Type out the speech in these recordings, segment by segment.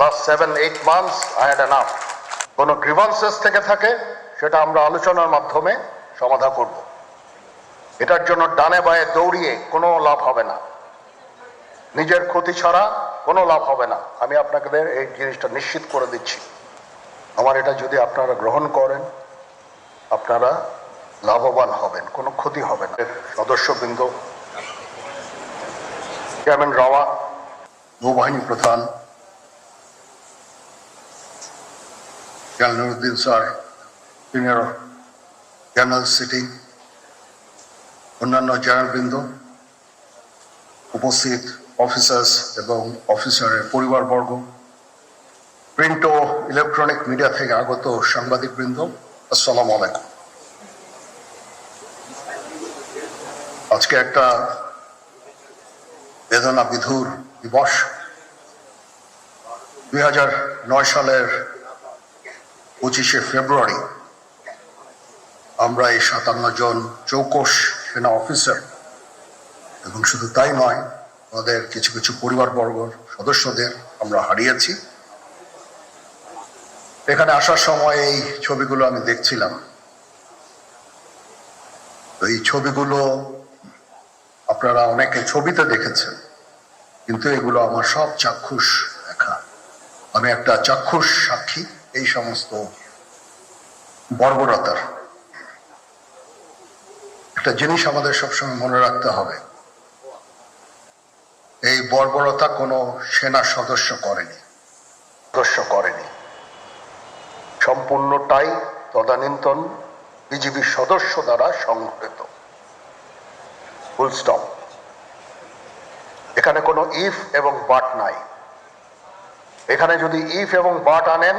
Last seven eight months I had enough কোনো grievances থেকে থাকে, সেটা আমরা আলোচনার মাধ্যমে সমাধান করব। এটার জন্য ডানে বায়ে দৌড়িয়ে কোনো লাভ হবে না। নিজের ক্ষতি ছাড়া কোনো লাভ হবে না। আমি আপনাদের এই জিনিসটা নিশ্চিত করে দিচ্ছি। আমার এটা যদি আপনারা গ্রহণ করেন, আপনারা লাভবান হবেন, কোনো ক্ষতি হবে না। সদস্যবৃন্দ, চেয়ারম্যান রাওয়া, নৌবাহিনী প্রধান Jalaluddin sir senior general sitting অন্যান্য জেনারেলবৃন্দ উপস্থিত অফিসার্স এবং অফিসারের পরিবারবর্গ। প্রিন্ট ও ইলেকট্রনিক মিডিয়া থেকে আগত সাংবাদিকবৃন্দ আসসালামু আলাইকুম। আজকে একটা বেদনা বিধুর দিবস। দুই হাজার নয় সালের পঁচিশে ফেব্রুয়ারি। আমরা এই সাতান্ন জন চৌকস সেনা অফিসার, এবং শুধু তাই নয়, আমাদের কিছু কিছু পরিবারবর্গ সদস্যদের আমরা হারিয়েছি। এখানে আসার সময় এই ছবিগুলো আমি দেখছিলাম। এই ছবিগুলো আপনারা অনেকে ছবিতে দেখেছেন, কিন্তু এগুলো আমার সব চাক্ষুষ দেখা আমি একটা চাক্ষুষ সাক্ষী। এই সমস্ত বর্বরতার একটা জিনিস আমাদের সবসময় মনে রাখতে হবে। এই বর্বরতা কোনো সেনা সদস্য করেনি সদস্য করেনি। সম্পূর্ণটাই তদানীন্তন বিজিবি সদস্য দ্বারা সংঘটিত ফুল স্টপ এখানে কোনো ইফ এবং বাট নাই। এখানে যদি ইফ এবং বাট আনেন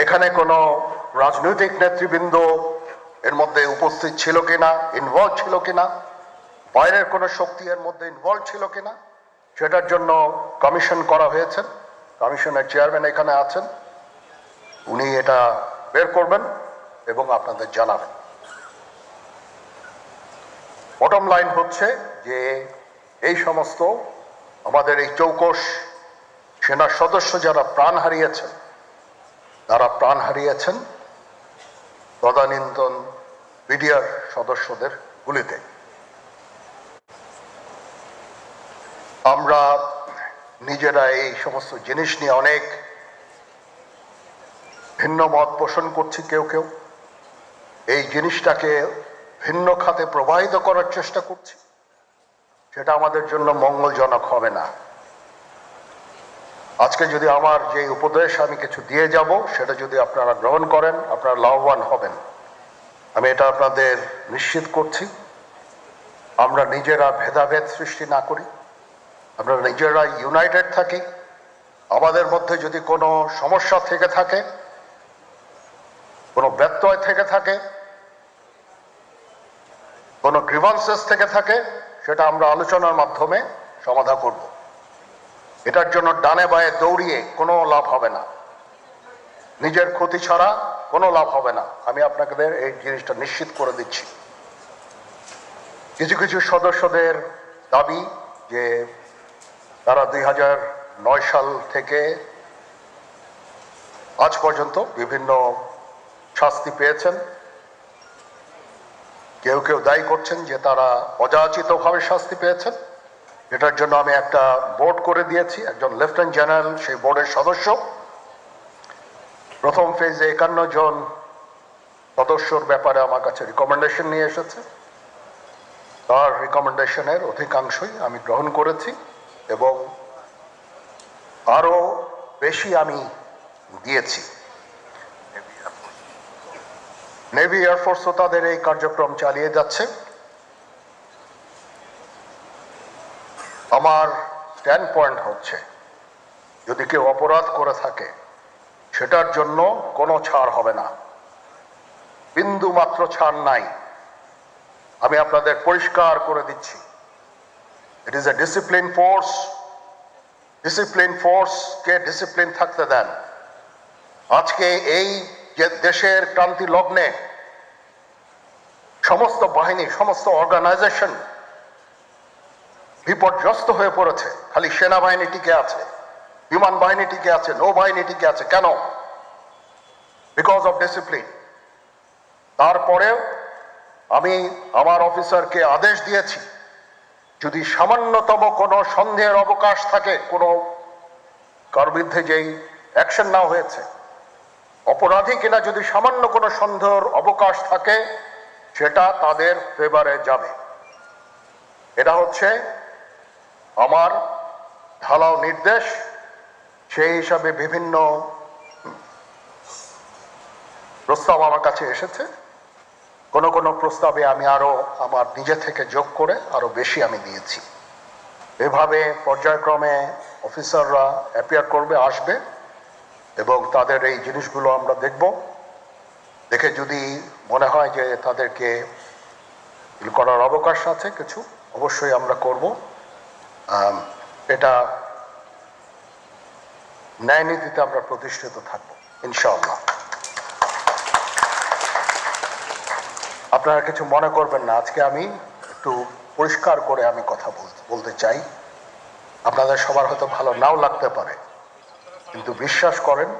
এখানে কোনো রাজনৈতিক নেতৃবৃন্দ এর মধ্যে উপস্থিত ছিল কিনা ইনভলভ ছিল কিনা, বাইরের কোনো শক্তি এর মধ্যে ইনভলভ ছিল কিনা, সেটার জন্য কমিশন করা হয়েছে। কমিশনের চেয়ারম্যান এখানে আছেন। উনি এটা বের করবেন এবং আপনাদের জানাবেন। বটম লাইন হচ্ছে যে এই সমস্ত আমাদের এই চৌকস সেনা সদস্য যারা প্রাণ হারিয়েছেন তারা প্রাণ হারিয়েছেন, তদানীন্তন বিডিআর সদস্যদের গুলিতে। আমরা নিজেরা এই সমস্ত জিনিস নিয়ে অনেক ভিন্ন মত পোষণ করছি কেউ কেউ। এই জিনিসটাকে ভিন্ন খাতে প্রবাহিত করার চেষ্টা করছি। সেটা আমাদের জন্য মঙ্গলজনক হবে না। আজকে যদি আমার যে উপদেশ আমি কিছু দিয়ে যাব, সেটা যদি আপনারা গ্রহণ করেন, আপনারা লাভবান হবেন। আমি এটা আপনাদের নিশ্চিত করছি। আমরা নিজেরা ভেদাভেদ সৃষ্টি না করি। আমরা নিজেরা ইউনাইটেড থাকি। আমাদের মধ্যে যদি কোনো সমস্যা থেকে থাকে, কোনো ব্যত্যয় থেকে থাকে, কোনো গ্রিভান্সেস থেকে থাকে, সেটা আমরা আলোচনার মাধ্যমে সমাধান করব। এটার জন্য ডানে বায়ে দৌড়িয়ে কোনো লাভ হবে না। নিজের ক্ষতি ছাড়া কোনো লাভ হবে না। আমি আপনাদের এই জিনিসটা নিশ্চিত করে দিচ্ছি। কিছু কিছু সদস্যদের দাবি যে তারা দুই হাজার নয় সাল থেকে আজ পর্যন্ত বিভিন্ন শাস্তি পেয়েছেন। কেউ কেউ দায়ী করছেন যে তারা অযাচিতভাবে শাস্তি পেয়েছেন। এটার জন্য আমি একটা বোর্ড করে দিয়েছি, একজন লেফটেন্যান্ট জেনারেল সেই বোর্ডের সদস্য। প্রথম ফেজে একান্ন জন সদস্যর ব্যাপারে আমার কাছে রিকমেন্ডেশন নিয়ে এসেছে। তার রিকমেন্ডেশনের অধিকাংশই আমি গ্রহণ করেছি এবং আরও বেশি আমি দিয়েছি। নেভি এয়ারফোর্সও তাদের এই কার্যক্রম চালিয়ে যাচ্ছে আমার স্ট্যান্ড পয়েন্ট হচ্ছে, যদি কেউ অপরাধ করে থাকে, সেটার জন্য কোনো ছাড় হবে না। বিন্দু মাত্র ছাড় নাই। আমি আপনাদের পরিষ্কার করে দিচ্ছি। It is a discipline force discipline ফোর্সকে discipline থাকতে দেন। আজকে এই যে দেশের ক্রান্তি লগ্নে সমস্ত বাহিনী, সমস্ত অর্গানাইজেশন বিপর্যস্ত হয়ে পড়েছে। খালি সেনাবাহিনী টিকে আছে, বিমান বাহিনী টিকে আছে, নৌবাহিনী টিকে আছে। কেন? বিকজ অফ ডিসিপ্লিন তারপরেও আমি আমার অফিসারকে আদেশ দিয়েছি, যদি সামান্যতম কোনো সন্দেহের অবকাশ থাকে, কোনো কার বিরুদ্ধে যেই অ্যাকশন নেওয়া হয়েছে, অপরাধী কিনা যদি সামান্য কোনো সন্দেহের অবকাশ থাকে, সেটা তাদের ফেভারে যাবে। এটা হচ্ছে আমার ঢালাও নির্দেশ, সেই হিসাবে বিভিন্ন প্রস্তাব আমার কাছে এসেছে। কোন কোন প্রস্তাবে আমি আরও আমার নিজে থেকে যোগ করে আরও বেশি আমি দিয়েছি। এভাবে পর্যায়ক্রমে অফিসাররা অ্যাপিয়ার করবে, আসবে এবং তাদের এই জিনিসগুলো আমরা দেখব। দেখে যদি মনে হয় যে তাদেরকে করার অবকাশ আছে কিছু, অবশ্যই আমরা করব। এটা ন্যায় নীতিতে আমরা প্রতিষ্ঠিত থাকব, ইনশাআল্লাহ। আপনারা কিছু মনে করবেন না, আজকে আমি একটু পরিষ্কার করে আমি কথা বলতে চাই। আপনাদের সবার হয়তো ভালো নাও লাগতে পারে, কিন্তু বিশ্বাস করেন,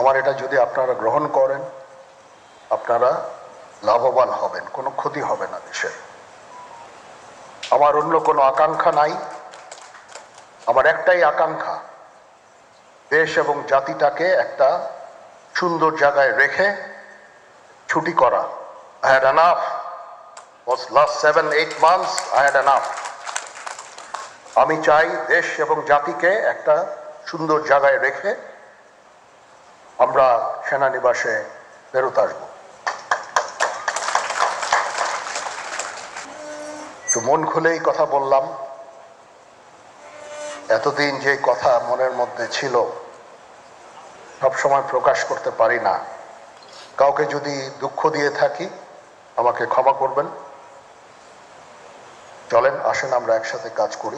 আমার এটা যদি আপনারা গ্রহণ করেন, আপনারা লাভবান হবেন, কোনো ক্ষতি হবে না দেশের আমার অন্য কোনো আকাঙ্ক্ষা নাই। আমার একটাই আকাঙ্ক্ষা, দেশ এবং জাতিটাকে একটা সুন্দর জায়গায় রেখে ছুটি করা। I had enough was last seven, eight months, I had enough. আমি চাই দেশ এবং জাতিকে একটা সুন্দর জায়গায় রেখে আমরা সেনানিবাসে ফেরত আসব। তো মন খুলেই কথা বললাম। এতদিন যে কথা মনের মধ্যে ছিল সব সময় প্রকাশ করতে পারি না। কাউকে যদি দুঃখ দিয়ে থাকি, আমাকে ক্ষমা করবেন। চলেন, আসেন, আমরা একসাথে কাজ করি।